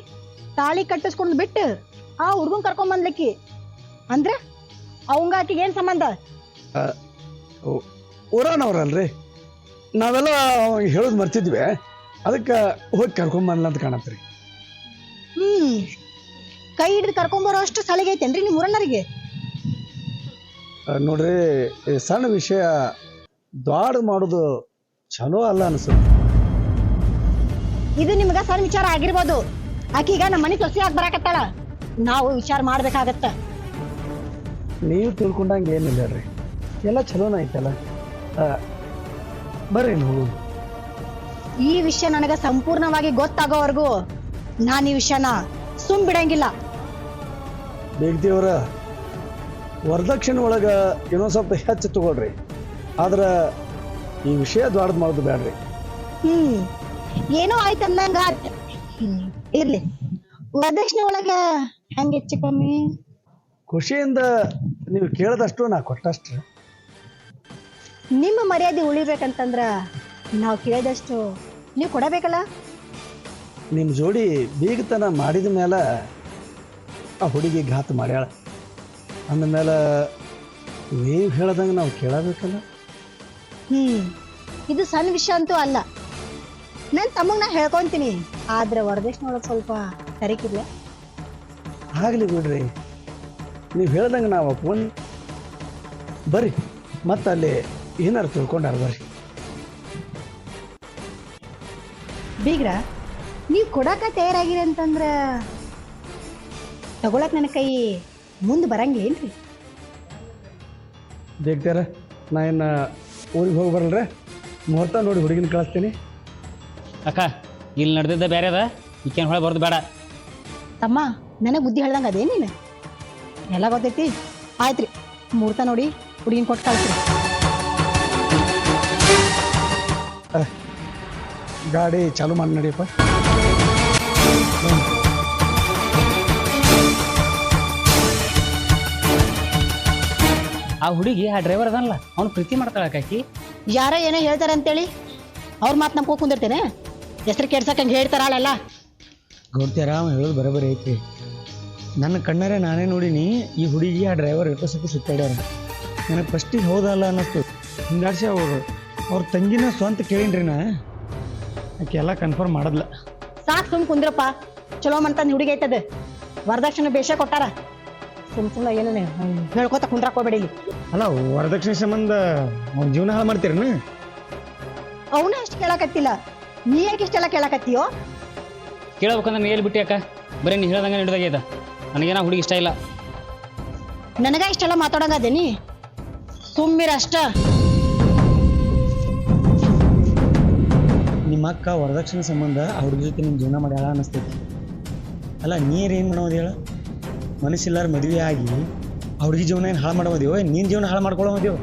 ತಾಳಿ ಕಟ್ಟಿಸ್ಕೊಂಡು ಬಿಟ್ಟು ಆ ಹುಡ್ಗನ್ ಕರ್ಕೊಂಡ್ ಬಂದ್ಲಿಕ್ಕಿ? ಅಂದ್ರೆ ಅವಂಗ ಆಕಿಗೆ ಏನ್ ಸಂಬಂಧ? ಊರಾನವ್ರಲ್ರಿ? ನಾವೆಲ್ಲ ಹೇಳೋದು ಮರ್ತಿದ್ವಿ. ಅದಕ್ಕೆ ಹೋಗಿ ಕರ್ಕೊಂಬನ್ಲ ಅಂತ ಕಾಣತ್ರಿ. ಹ್ಮ್. ಕೈ ಹಿಡಿದು ಕರ್ಕೊಂಬರೋ ಅಷ್ಟು ಸಲಿಗೆ ಐತೇನ್ರಿ ನಿಮ್ಮ ಊರನ್ನರಿಗೆ ನೋಡ್ರಿ ಈ ಸಣ್ಣ ವಿಷಯ ದ್ವಾಡ ಮಾಡೋದು ಚಲೋ ಅಲ್ಲ ಅನ್ಸುತ್ತೆ. ಇದು ನಿಮ್ಗ ಸಣ್ಣ ವಿಚಾರ ಆಗಿರ್ಬೋದು. ಆಕೀಗ ನಮ್ಮ ಮನೆ ಸೊಸಿ ಆಗಿ ಬರಾಕತ್ತಾಳ. ನಾವು ವಿಚಾರ ಮಾಡ್ಬೇಕಾಗತ್ತ. ನೀವು ತಿಳ್ಕೊಂಡಂಗೆ ಏನಿಲ್ಲ ರೀ. ಎಲ್ಲ ಚಲೋನ ಐತಲ್ಲ? ಆ, ಬರ್ರಿ ಹೋಗು ಈ ವಿಷಯ ನನಗ ಸಂಪೂರ್ಣವಾಗಿ ಗೊತ್ತಾಗೋವರೆಗೂ ನಾನು ಈ ವಿಷಯನ ಸುಮ್ ಬಿಡಂಗಿಲ್ಲ ಬೇಗ್ದೇವ್ರ ವರದಕ್ಷಿಣೆ ಒಳಗೆ ಏನೋ ಸ್ವಲ್ಪ ಹೆಚ್ಚು ತಗೊಳ್ರಿ. ಆದ್ರೆ ಈ ವಿಷಯ ದ್ವಾಡದ್ ಮಾಡೋದು ಬೇಡ್ರಿ ಹ್ಮ್. ಏನೋ ಆಯ್ತು ಅಂದಂಗ ಆತ್. ಹ್ಮ್, ಇರ್ಲಿ. ವರದಕ್ಷಿಣೆ ಒಳಗ ಹೆಂಗ್ ಹೆಚ್ಚು ಕಮ್ಮಿ? ಖುಷಿಯಿಂದ ನೀವು ಕೇಳದಷ್ಟು ನಾ ಕೊಟ್ಟಷ್ಟು. ನಿಮ್ಮ ಮರ್ಯಾದೆ ಉಳಿಬೇಕಂತಂದ್ರ ನಾವು ಕೇಳಿದಷ್ಟು ನೀವು ಕೊಡಬೇಕಲ್ಲ? ನಿಮ್ಮ ಜೋಡಿ ಬೀಗತನ ಮಾಡಿದ ಮೇಲೆ ಆ ಹುಡುಗಿ ಘಾತ ಮಾಡ್ಯಾಳ. ಅಂದಮೇಲೆ ನೀವು ಹೇಳ್ದಂಗೆ ನಾವು ಕೇಳಬೇಕಲ್ಲ? ಹ್ಮ್. ಇದು ಸಣ್ಣ ವಿಷಯ ಅಂತೂ ಅಲ್ಲ. ನನ್ ತಮ್ಮಗ್ ನಾ ಹೇಳ್ಕೊಂತೀನಿ. ಆದ್ರೆ ವರದಕ್ಷಿಣೆ ಒಳಗೆ ಸ್ವಲ್ಪ ಕರಿಕಿಲ್ಲ ಆಗಲಿ ಬಿಡ್ರಿ. ನೀವು ಹೇಳ್ದಂಗೆ ನಾವು ಒಪ್ಕೊಂಡು ಬರ್ರಿ ಮತ್ತೆ ಅಲ್ಲಿ ಏನಾರು ತಿಳ್ಕೊಂಡಾರ ಬರ್ರಿ. ಬೀಗ್ರ ನೀವು ಕೊಡಕ ತಯಾರಾಗಿರಿ ಅಂತಂದ್ರ ತಗೊಳಕ್ ನನ್ನ ಕೈ ಮುಂದೆ ಬರಂಗೇನ್ರಿ ಬೇಕ್ತಾರ ನಾ ಇನ್ನು ಊರಿಗೆ ಹೋಗಿ ಬರಲ್ರೆ. ಮುಹೂರ್ತ ನೋಡಿ ಹುಡುಗಿನ ಕಳಿಸ್ತೀನಿ. ಅಕ್ಕ ಇಲ್ಲಿ ನಡೆದಿದ್ದ ಬೇರೆ ಅದ. ಈಕೇನು ಹೊಳೆ ಬರ್ದು ಬೇಡ. ತಮ್ಮ ನನಗೆ ಬುದ್ಧಿ ಹೇಳ್ದಂಗ ಅದೇ ನೀನು? ಎಲ್ಲ ಗೊತ್ತೈತಿ? ಆಯ್ತ್ರಿ ಮುಹೂರ್ತ ನೋಡಿ ಹುಡುಗಿನ ಕೊಟ್ಟು ಕಳಿಸ್ರಿ. ಗಾಡಿ ಚಾಲು ಮಾಡಿ ನಡಿಯಪ್ಪ. ಆ ಹುಡುಗಿ ಆ ಡ್ರೈವರ್ ಅದಲ್ಲ ಅವ್ನು ಪ್ರೀತಿ ಮಾಡ್ತಾಳ ಕಾಕಿ ಯಾರ ಏನೋ ಹೇಳ್ತಾರೆ ಅಂತೇಳಿ ಅವ್ರ ಮಾತು ನಮ್ಗೆ ಕುಂದಿರ್ತೇನೆ. ಹೆಸರು ಕೆಡ್ಸಕ್ಕಂಗೆ ಹೇಳ್ತಾರಲ್ಲ ಗೌಡ್ತಿಯರ ಅವ ಹೇಳೋದು ಬರೋಬರಿ ಐತಿ. ನನ್ನ ಕಣ್ಣಾರೆ ನಾನೇ ನೋಡಿನಿ ಈ ಹುಡುಗಿ ಆ ಡ್ರೈವರ್ ಎಷ್ಟೋ ಸತಿ ಸುತ್ತಾಡ್ಯಾರ. ನನಗೆ ಫಸ್ಟಿಗೆ ಹೌದಲ್ಲ ಅನ್ನಿಸ್ತು ಹಿಂಗಾಡ್ಸಿ ಅವರು. ಅವ್ರ ತಂಗಿನ ಸ್ವಂತ ಕೇಳೀನ್ರಿ ನಾ. ಆಕೆ ಎಲ್ಲ ಕನ್ಫರ್ಮ್ ಮಾಡದ್ಲ. ಸಾಕು ಸುಮ್ ಕುಂದ್ರಪ್ಪ. ಚಲೋ ಮಂತಂದು ಹುಡುಗಿ ಐತದ. ವರದಕ್ಷಿಣೆ ಬೇಷ ಕೊಟ್ಟಾರ. ಸುಮ್ ಸುಮ್ಮನೆ ಏನೇನೆ ಹೇಳ್ಕೊತ ಕುಂದ್ರಕ್ ಹೋಗ್ಬೇಡಿ ಇಲ್ಲಿ ಅಲ್ಲ ವರದಕ್ಷಿಣೆ ಸಂಬಂಧ ಅವ್ನ ಜೀವನ ಹಾಳು ಮಾಡ್ತೀರನ? ಅವನ ಅಷ್ಟು ಕೇಳಕತ್ತಿಲ್ಲ. ನೀ ಯಾಕೆ ಇಷ್ಟೆಲ್ಲ ಕೇಳಕತ್ತೀಯೋ? ಕೇಳ್ಬೇಕಂದ್ರೆ ನೀ ಎಲ್ಲಿ ಬಿಟ್ಟಿ ಅಕ್ಕ. ಬರೀ ನೀ ಹೇಳ್ದಂಗೆ ನಡೆದಾಗ್ಯದ ನನಗೇನ ಹುಡುಗಿ ಇಷ್ಟ ಇಲ್ಲ. ನನಗ ಇಷ್ಟೆಲ್ಲ ಮಾತಾಡಂಗದೇನಿ ತುಂಬಿರ ಅಷ್ಟ. ನಿಮ್ಮ ಅಕ್ಕ ವರದಕ್ಷಿಣೆ ಸಂಬಂಧ ಆ ಹುಡುಗಿ ಜೊತೆ ನಿಮ್ಮ ಜೀವನ ಮಾಡ್ಯಾಳ ಅನ್ನಿಸ್ತೈತಿ. ಅಲ್ಲ ನೀರು ಏನು ಮಾಡೋದು ಹೇಳ? ಮನಸ್ಸಿಲ್ಲಾರ ಮದುವೆ ಆಗಿ ಅವ್ರಿಗೆ ಹುಡುಗಿ ಜೀವನ ಏನು ಹಾಳು ಮಾಡೋದೇವೋ ನೀನು ಜೀವನ ಹಾಳು ಮಾಡ್ಕೊಳ್ಳೋದೇವೋ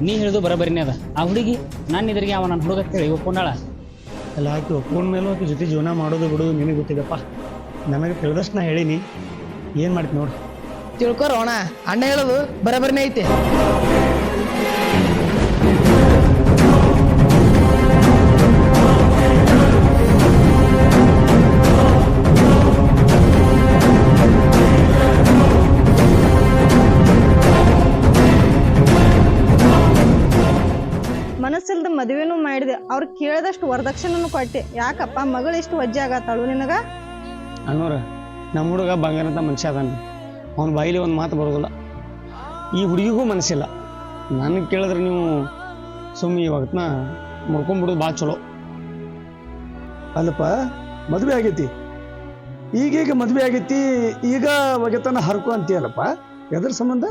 ನೀ ಹೇಳಿದು ಬರೋಬರಿನೇ ಅದ. ಆ ಹುಡುಗಿ ನಾನು ಇದ್ರಿಗೆ ಅವ ನನ್ನ ಹುಡುಗ ಕೇಳಿ ಒಪ್ಕೊಂಡಾಳ? ಅಲ್ಲ ಆಯ್ತು ಒಪ್ಕೊಂಡ ಮೇಲೆ ಆಕೆ ಜೊತೆ ಜೀವನ ಮಾಡೋದು ಬಿಡೋದು ನಿನಗೆ ಗೊತ್ತಿದಪ್ಪ ನನಗೆ ತಿಳಿದಷ್ಟು ನಾ ಹೇಳೀನಿ. ಏನು ಮಾಡ್ತೀನಿ ನೋಡು. ತಿಳ್ಕೊರೋಣ ಅಣ್ಣ ಹೇಳೋದು ಬರಬರ್ನೇ ಐತೆ. ಅಷ್ಟು ವರದಕ್ಷಿಣೆನು ಕೊಟ್ಟೆ. ಯಾಕಪ್ಪ? ಮಗಳು ಇಷ್ಟು ವಜ್ಜೆ ಆಗತ್ತಾಳು ನಿನಗ? ಅಣ್ಣವ್ರ ನಮ್ಮ ಹುಡುಗ ಬಂಗಾರ ಅಂತ ಮನುಷ್ಯ ಅದಾನ. ಅವ್ನ ಬಾಯಿಲಿ ಒಂದು ಮಾತು ಬರೋದಿಲ್ಲ. ಈ ಹುಡುಗಿಗೂ ಮನಸ್ಸಿಲ್ಲ. ನನಗೆ ಕೇಳಿದ್ರೆ ನೀವು ಸುಮ್ಮನೆ ಇವಾಗತ್ನ ಮುಡ್ಕೊಂಡ್ಬಿಡೋದು ಭಾಳ ಚಲೋ. ಅಲ್ಲಪ್ಪ ಮದುವೆ ಆಗೈತಿ. ಈಗೀಗ ಮದುವೆ ಆಗೈತಿ. ಈಗ ಒಗೆತನ ಹರ್ಕೊ ಅಂತೀಯಲ್ಲಪ್ಪ? ಎದ್ರ ಸಂಬಂಧ?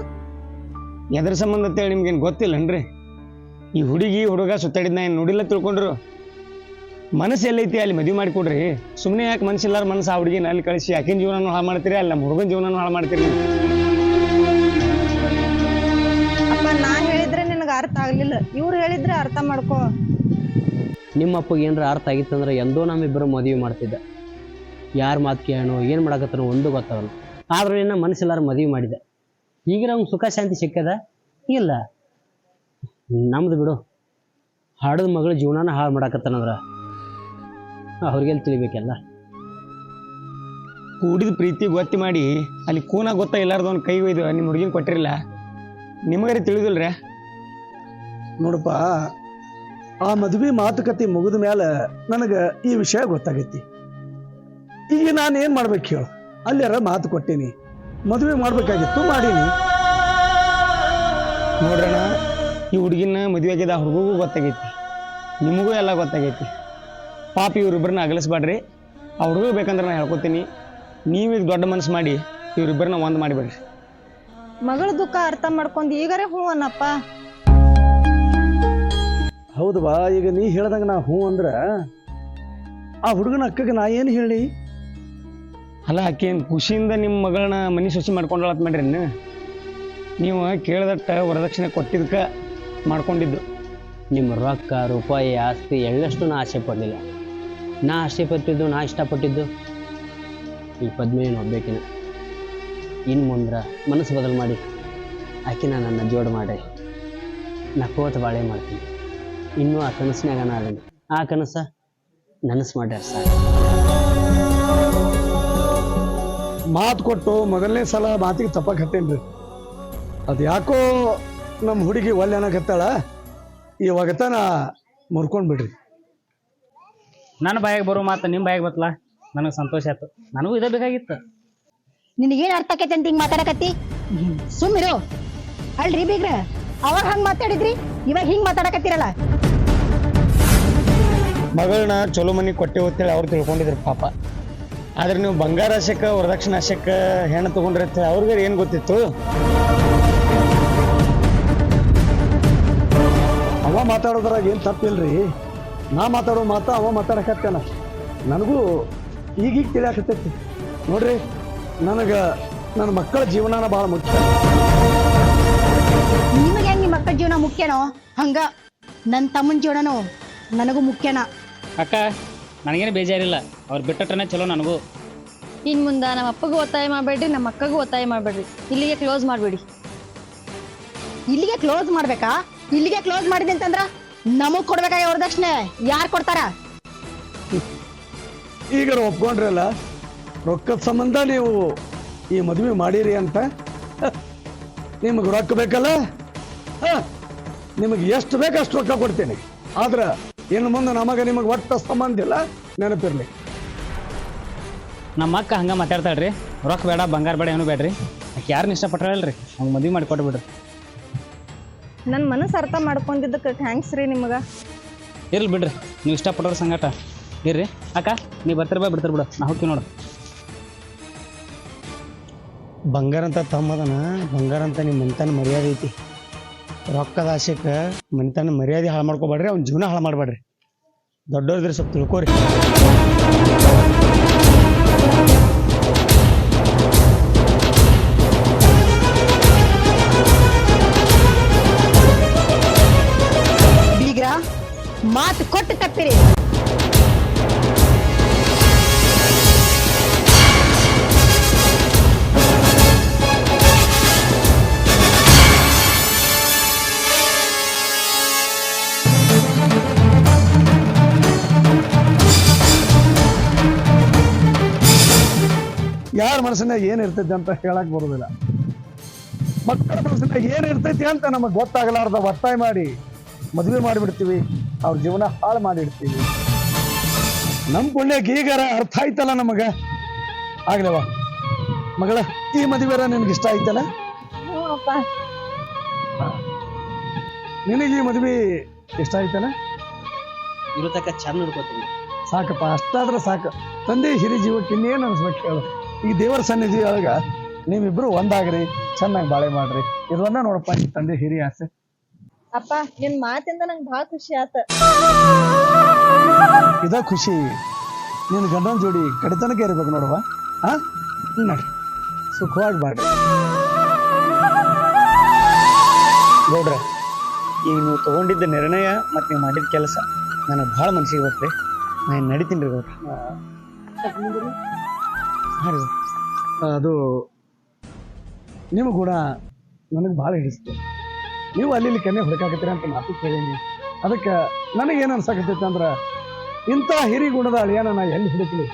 ಎದ್ರ ಸಂಬಂಧ ಅಂತೇಳಿ ನಿಮ್ಗೇನು ಗೊತ್ತಿಲ್ಲನ್ರಿ? ಈ ಹುಡುಗಿ ಹುಡುಗ ಸುತ್ತಾಡಿದ್ನ ಏನು ನೋಡಿಲ್ಲ ತಿಳ್ಕೊಂಡ್ರು? ಮನಸ್ಸು ಎಲ್ಲೈತಿ ಅಲ್ಲಿ ಮದುವೆ ಮಾಡಿಕೊಡ್ರಿ ಸುಮ್ಮನೆ ಯಾಕೆ ಮನಸ್ಸಿಲ್ಲಾರ ಮನಸ್ಸು ಆ ಹುಡುಗಿನ ಅಲ್ಲಿ ಕಳಿಸಿ? ಯಾಕಿನ ಜೀವನನೂ ಹಾಳು ಮಾಡ್ತೀರಿ ಅಲ್ಲಿ ನಮ್ಮ ಹುಡುಗನ ಜೀವನನೂ ಹಾಳು ಮಾಡ್ತೀರಿ ನೀವು. ಅಪ್ಪ ನಾ ಹೇಳಿದ್ರೆ ನಿನಗೆ ಅರ್ಥ ಆಗಲಿಲ್ಲ. ಇವ್ರು ಹೇಳಿದ್ರೆ ಅರ್ಥ ಮಾಡ್ಕೋ. ನಿಮ್ಮ ಅಪ್ಪಗೆ ಏನಾರ ಅರ್ಥ ಆಗಿತ್ತಂದ್ರೆ ಎಂದೋ ನಮ್ಮಿಬ್ಬರು ಮದುವೆ ಮಾಡ್ತಿದ್ದೆ. ಯಾರು ಮಾತು ಕೇಳೋ ಏನು ಮಾಡಾಕತ್ತನೋ ಒಂದು ಗೊತ್ತಾಗಲ್ಲ. ಆದ್ರೂ ನಿನ್ನ ಮನಸ್ಸಿಲ್ಲಾರ ಮದುವೆ ಮಾಡಿದೆ. ಈಗ ನಮ್ಗೆ ಸುಖ ಶಾಂತಿ ಸಿಕ್ಕದ? ಇಲ್ಲ. ನಮ್ದು ಬಿಡು. ಹಾಡದ ಮಗಳ ಜೀವನನ ಹಾಳು ಮಾಡಾಕತ್ತನಂದ್ರ ಅವ್ರಿಗೆಲ್ಲಿ ತಿಳಿಬೇಕಲ್ಲ. ಕೂಡಿದ ಪ್ರೀತಿ ಗೊತ್ತಿ ಮಾಡಿ ಅಲ್ಲಿ ಕೂನ ಗೊತ್ತಾ ಇಲ್ಲಾರ್ದವನ್ ಕೈ ಒಯ್ದು ನಿಮ್ಮ ಹುಡುಗಿನ ಕೊಟ್ಟಿರಲ್ಲ ನಿಮಗರಿ ತಿಳಿದಿಲ್ರ? ನೋಡಪ್ಪ ಆ ಮದುವೆ ಮಾತುಕತೆ ಮುಗಿದ ಮೇಲೆ ನನಗೆ ಈ ವಿಷಯ ಗೊತ್ತಾಗೈತಿ. ಈಗ ನಾನು ಏನು ಮಾಡ್ಬೇಕು ಹೇಳು? ಅಲ್ಲಾರ ಮಾತು ಕೊಟ್ಟೀನಿ ಮದುವೆ ಮಾಡ್ಬೇಕಾಗಿತ್ತು ಮಾಡೀನಿ. ನೋಡ್ರಣ ಈ ಹುಡುಗಿನ ಮದುವೆ ಆಗಿದ್ದ ಹುಡುಗಿಗೂ ಗೊತ್ತಾಗೈತಿ. ನಿಮಗೂ ಎಲ್ಲ ಗೊತ್ತಾಗೈತಿ. ಪಾಪ ಇವರಿಬ್ಬರನ್ನ ಅಗಲಿಸ್ಬೇಡ್ರಿ. ಆ ಹುಡುಗ ಬೇಕಂದ್ರೆ ನಾನು ಹೇಳ್ಕೊತೀನಿ. ನೀವು ನೀವೀಗ ದೊಡ್ಡ ಮನಸ್ಸು ಮಾಡಿ ಇವರಿಬ್ಬರನ್ನ ಒಂದು ಮಾಡಿಬಿಡ್ರಿ ಮಗಳ ದುಃಖ ಅರ್ಥ ಮಾಡ್ಕೊಂಡು ಈಗರೇ ಹೂ ಅನ್ನಪ್ಪ. ಹೌದು ಬಾ ಈಗ ನೀ ಹೇಳ್ದಂಗೆ ನಾ ಹ್ಞೂ ಅಂದ್ರೆ ಆ ಹುಡುಗನ ಅಕ್ಕಗೆ ನಾ ಏನು ಹೇಳಿ? ಅಲ್ಲ ಆಕೆ ಏನ್ ಖುಷಿಯಿಂದ ನಿಮ್ಮ ಮಗಳನ್ನ ಮನೆ ಸ್ವಚ್ಛ ಮಾಡ್ಕೊಂಡಳತ್ ಮಾಡ್ರಿ ನೀವು ಕೇಳ್ದಟ್ಟ ವರದಕ್ಷಿಣೆ ಕೊಟ್ಟಿದ್ಕ ಮಾಡ್ಕೊಂಡಿದ್ದು. ನಿಮ್ಮ ರೊಕ್ಕ, ರೂಪಾಯಿ, ಆಸ್ತಿ ಎಳ್ಳಷ್ಟು ನಾ ಆಸೆ ಪಡಲಿಲ್ಲ. ನಾ ಆಸೆ ಪಟ್ಟಿದ್ದು, ನಾ ಇಷ್ಟಪಟ್ಟಿದ್ದು ಈ ಪದ್ಮಿನಿ ಒಬ್ಬೇಕಿನ ಇನ್ನು ಮುಂದ್ರ ಮನಸ್ಸು ಬದಲು ಮಾಡಿ. ಆಕಿನ ನನ್ನ ಜೋಡು ಮಾಡಿ ನಕ್ಕೋತ ಬಾಳೆ ಮಾಡ್ತೀನಿ. ಇನ್ನೂ ಆ ಕನಸಿನಾಗ ನಾ ಅದೀನಿ ಆ ಕನಸ ನನಸು ಮಾಡ್ಯಾರ ಸರ್ ಮಾತು ಕೊಟ್ಟು ಮೊದಲನೇ ಸಲ ಮಾತಿಗೆ ತಪ್ಪಕತ್ತೇನ್ರಿ ಅದು ಯಾಕೋ ನಮ್ಮ ಹುಡುಗಿ ಒಲ್ಲೆ ಅನ್ನಕತ್ತಾಳ ಈ ಒಗತನ ಮುರ್ಕೊಂಡ್ ಬಿಡ್ರಿ. ನನ್ನ ಬಾಯಾಗ ಬರೋ ಮಾತು ನಿಮ್ಮ ಬಾಯಾಗ ಬತ್ತಲ್ಲ ನನಗೆ ಸಂತೋಷ ಆಯ್ತು. ನನಗೂ ಇದೇ ಬೇಕಾಗಿತ್ತು. ನಿನಗೇನ್ ಅರ್ಥ ಆಕೈತಿ ಅಂತ ಹಿಂಗ್ ಮಾತಾಡಕತ್ತಿ? ಸುಮ್ಮಿರು ಅಲ್ರಿ ಬೀಗ್ರ ಅವಾಗ ಹಂಗ್ ಮಾತಾಡಿದ್ರಿ ಇವಾಗ ಹಿಂಗ್ ಮಾತಾಡಕತ್ತೀರಲ್ಲ? ಮಗಳನ್ನ ಚಲೋ ಮನಿ ಕೊಟ್ಟೆ ಅಂತೇಳಿ ಅವ್ರು ತಿಳ್ಕೊಂಡಿದ್ರು ಪಾಪ. ಆದ್ರೆ ನೀವು ಬಂಗಾರ ಅಶಕ ವರದಕ್ಷಿಣೆ ಆಶಕ್ಕ ಹೆಣ್ಣು ತಗೊಂಡ್ರಿ ಅಂತ ಅವ್ರಿಗೆ ಏನು ಗೊತ್ತಿತ್ತು? ಅವ ಮಾತಾಡೋದ್ರಾಗ ಏನು ತಪ್ಪಿಲ್ರಿ? ನಾ ಮಾತಾಡೋ ಮಾತ ಅವ ಮಾತಾಡಕತ್ತೇನ ನನಗೂ ಈಗೀಗ ತಿಳಿಯಾಕತ್ತೈತಿ. ನೋಡ್ರಿ ನನಗೆ ನನ್ನ ಮಕ್ಕಳ ಜೀವನನ ಭಾಳ ಮುಖ್ಯ. ನಿಮಗೆ ಹೆಂಗೆ ನಿಮ್ಮ ಮಕ್ಕಳ ಜೀವನ ಮುಖ್ಯನೋ? ಹಂಗ ನನ್ನ ತಮ್ಮನ ಜೀವನನೂ ನನಗೂ ಮುಖ್ಯನ. ಅಕ್ಕ ನನಗೇನು ಬೇಜಾರಿಲ್ಲ. ಅವ್ರು ಬಿಟ್ಟಟ್ರನೇ ಚಲೋ ನನಗೂ. ಇನ್ ಮುಂದ ನಮ್ಮ ಅಪ್ಪಗೂ ಒತ್ತಾಯ ಮಾಡಬೇಡ್ರಿ ನಮ್ಮ ಅಕ್ಕಗೂ ಒತ್ತಾಯ ಮಾಡಬೇಡ್ರಿ. ಇಲ್ಲಿಗೆ ಕ್ಲೋಸ್ ಮಾಡಬೇಡಿ. ಇಲ್ಲಿಗೆ ಕ್ಲೋಸ್ ಮಾಡ್ಬೇಕಾ? ಇಲ್ಲಿಗೆ ಕ್ಲೋಸ್ ಮಾಡಿದೆ ಅಂತಂದ್ರ ನಮಗ್ ಕೊಡ್ಬೇಕಾಗಿ ವರದಕ್ಷಿಣೆ ಯಾರ್ ಕೊಡ್ತಾರ? ಈಗ ಒಪ್ಕೊಂಡ್ರಲ್ಲ ರೊಕ್ಕದ ಸಂಬಂಧ ನೀವು ಈ ಮದುವೆ ಮಾಡಿರಿ ಅಂತ. ನಿಮಗೆ ರೊಕ್ಕ ಬೇಕಲ್ಲ? ನಿಮಗ್ ನಿಮಗೆ ಎಷ್ಟು ಬೇಕು ಅಷ್ಟು ರೊಕ್ಕ ಕೊಡ್ತೀನಿ. ಆದ್ರೆ ಇನ್ನು ಮುಂದೆ ನಮಗ ನಿಮಗೆ ಒಟ್ಟ ಸಂಬಂಧ ಇಲ್ಲ ನೆನಪಿರ್ಲಿ. ನಮ್ಮ ಅಕ್ಕ ಹಂಗೆ ಮಾತಾಡ್ತಾಳ್ರಿ ರೊಕ್ಕ ಬೇಡ ಬಂಗಾರ ಬೇಡ ಏನು ಬೇಡ್ರಿ. ಆಕೆ ಯಾರನ್ನ ಇಷ್ಟಪಟ್ಟಾಳಲ್ರಿ ಅವ್ನು ಮದುವೆ ಮಾಡಿ ಕೊಟ್ಬಿಡ್ರಿ. ನನ್ನ ಮನಸ್ಸು ಅರ್ಥ ಮಾಡ್ಕೊಂಡಿದ್ದಕ್ಕೆ ಥ್ಯಾಂಕ್ಸ್ ರೀ ನಿಮಗೆ. ಇರ್ಲಿ ಬಿಡ್ರಿ ನೀವು ಇಷ್ಟಪಡೋರು ಸಂಗಾಟ. ಇರ್ರಿ ಅಕ್ಕ ನೀವು ಬರ್ತೀರ ಬಾ ಬಿಡ್ತೀರ ಬಿಡು ನಾ ಹೋಗ್ತೀವಿ ನೋಡು. ಬಂಗಾರ ಅಂತ ತಮ್ಮದನ ಬಂಗಾರ ಅಂತ ನಿಮ್ಮ ಮನೆತನ ಮರ್ಯಾದೆ ಐತಿ. ರೊಕ್ಕದ ಆಶೆಕ್ಕೆ ಮನೆತನ ಮರ್ಯಾದೆ ಹಾಳು ಮಾಡ್ಕೋಬೇಡ್ರಿ ಅವ್ನ ಜೀವನ ಹಾಳು ಮಾಡಬೇಡ್ರಿ. ದೊಡ್ಡವ್ರಿದ್ರೆ ಸ್ವಲ್ಪ ತಿಳ್ಕೊರಿ. ಮನಸ್ಸಿನಾಗ ಏನು ಇರ್ತೈತಿ ಅಂತ ಹೇಳಕ್ ಬರೋದಿಲ್ಲ. ಮಕ್ಕಳ ಮನಸ್ಸಿನಾಗ ಏನು ಇರ್ತೈತಿ ಅಂತ ನಮಗೆ ಗೊತ್ತಾಗಲಾರ್ದ ಒತ್ತಾಯ ಮಾಡಿ ಮದುವೆ ಮಾಡಿಬಿಡ್ತೀವಿ ಅವ್ರ ಜೀವನ ಹಾಳು ಮಾಡಿಡ್ತೀವಿ. ನಮ್ ಪುಣ್ಯಕ್ಕೆ ಈಗಾರ ಅರ್ಥ ಆಯ್ತಲ್ಲ ನಮಗ? ಆಗ್ಲವ ಮಗಳ ಈ ಮದುವೆರ ನಿನ್ಗೆ ಇಷ್ಟ ಆಯ್ತಲ್ಲ? ನಿನಗೆ ಈ ಮದುವೆ ಇಷ್ಟ ಆಯ್ತಲ್ಲ? ಇರತಕ್ಕ ಚಂದ ನೋಡ್ಕೋತೀನಿ. ಸಾಕಪ್ಪ ಅಷ್ಟಾದ್ರೆ ಸಾಕು. ತಂದೆ ಹಿರಿ ಜೀವಕ್ಕೆ ಇನ್ನೇನು ಅನ್ಸ್ಬೇಕು ಹೇಳು? ಈ ದೇವರ ಸನ್ನಿಧಿ ಒಳಗ ನೀವಿಬ್ರು ಒಂದಾಗ್ರಿ ಚೆನ್ನಾಗಿ ಬಾಳೆ ಮಾಡ್ರಿ. ಇದನ್ನ ನೋಡಪ್ಪ ನಿಮ್ ತಂದೆ ಹಿರಿಯ ಆಸೆ. ಅಪ್ಪ ನಿನ್ ಮಾತಿಂದ ನಂಗೆ ಬಹಳ ಖುಷಿ ಆತ. ಇದ ಖುಷಿ. ನಿನ್ನ ಗಂಡನ ಜೋಡಿ ಕಡಿತನಕ ಇರ್ಬೇಕು ನೋಡುವ ಹಾ ನೋಡಿ. ಸುಖವಾಗಿ ಬಾಡ್ರಿ ನೋಡ್ರಿ ಈಗ ನೀವು ತಗೊಂಡಿದ್ದ ನಿರ್ಣಯ ಮತ್ತು ನೀವು ಮಾಡಿದ ಕೆಲಸ ನನಗೆ ಭಾಳ ಮನಸ್ಸಿಗೆ ಬರ್ತದೆ ನಾನು ನಡಿತೀನಿ ರೀ ಗೌಡ್ರ. ಅದು ನಿಮ್ಗೆ ಗುಣ ನನಗೆ ಭಾಳ ಹಿಡಿಸ್ತು. ನೀವು ಅಲ್ಲಿ ಇಲ್ಲಿ ಕೆನ್ನೆ ಹುಡುಕಾಕತ್ತೀರ ಅಂತ ಮಾತು ಕೇಳೀನಿ ಅದಕ್ಕೆ ನನಗೇನು ಅನ್ಸಕತ್ತೈತೆ ಅಂದ್ರೆ, ಇಂಥ ಹಿರಿ ಗುಣದ ಅಳಿಯನ ನಾ ಎಲ್ಲಿ ಹುಡುಕಲಿ?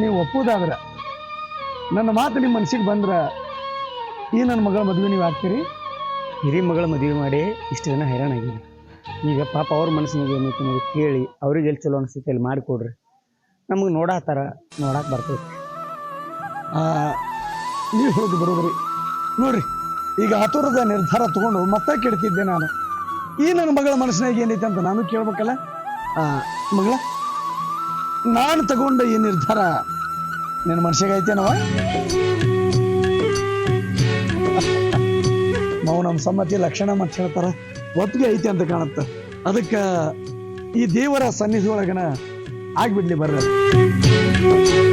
ನೀವು ಒಪ್ಪುದಾದ್ರೆ ನನ್ನ ಮಾತು ನಿಮ್ಮ ಮನಸ್ಸಿಗೆ ಬಂದ್ರೆ, ಈ ನನ್ನ ಮಗಳ ಮದುವೆ ನೀವು ಆಗ್ತೀರಿ? ಹಿರಿ ಮಗಳ ಮದುವೆ ಮಾಡಿ ಇಷ್ಟು ಜನ ಹೈರಾಣ ಆಗಿದೆ ಈಗ ಪಾಪ ಅವ್ರ ಮನಸ್ಸಿನಾಗ ಏನೈತೆ ನೀವು ಕೇಳಿ, ಅವ್ರಿಗೆ ಎಲ್ಲಿ ಚಲೋ ಅನಿಸ್ತೈತೆ ಅಲ್ಲಿ ಮಾಡಿಕೊಡ್ರಿ ನಮಗೆ ನೋಡಾತಾರ ನೋಡಕ್ಕೆ ಬರ್ತೈತಿ ನೀವು ಹೋಗಿ ಬರೋಬ್ರಿ ನೋಡ್ರಿ, ಈಗ ಆತುರದ ನಿರ್ಧಾರ ತಗೊಂಡು ಮತ್ತೆ ಕೆಡ್ತಿದ್ದೆ ನಾನು. ಈ ನನ್ನ ಮಗಳ ಮನಸ್ಸಿನಾಗ ಏನೈತೆ ಅಂತ ನಾನು ಕೇಳ್ಬೇಕಲ್ಲ? ಮಗಳ, ನಾನು ತಗೊಂಡ ಈ ನಿರ್ಧಾರ ನಿನ್ನ ಮನಸ್ಸಿಗೆ ಐತೇನವ ನಾವು ನಮ್ಮ ಸಮ್ಮತಿ ಲಕ್ಷಣ ಅಂತ ಹೇಳ್ತಾರ, ಒಪ್ಪಿಗೆ ಐತೆ ಅಂತ ಕಾಣುತ್ತೆ. ಅದಕ್ಕೆ ಈ ದೇವರ ಸನ್ನಿಧಿ ಒಳಗನ ಆಗ್ಬಿಡ್ಲಿ ಬರ್ರಿ.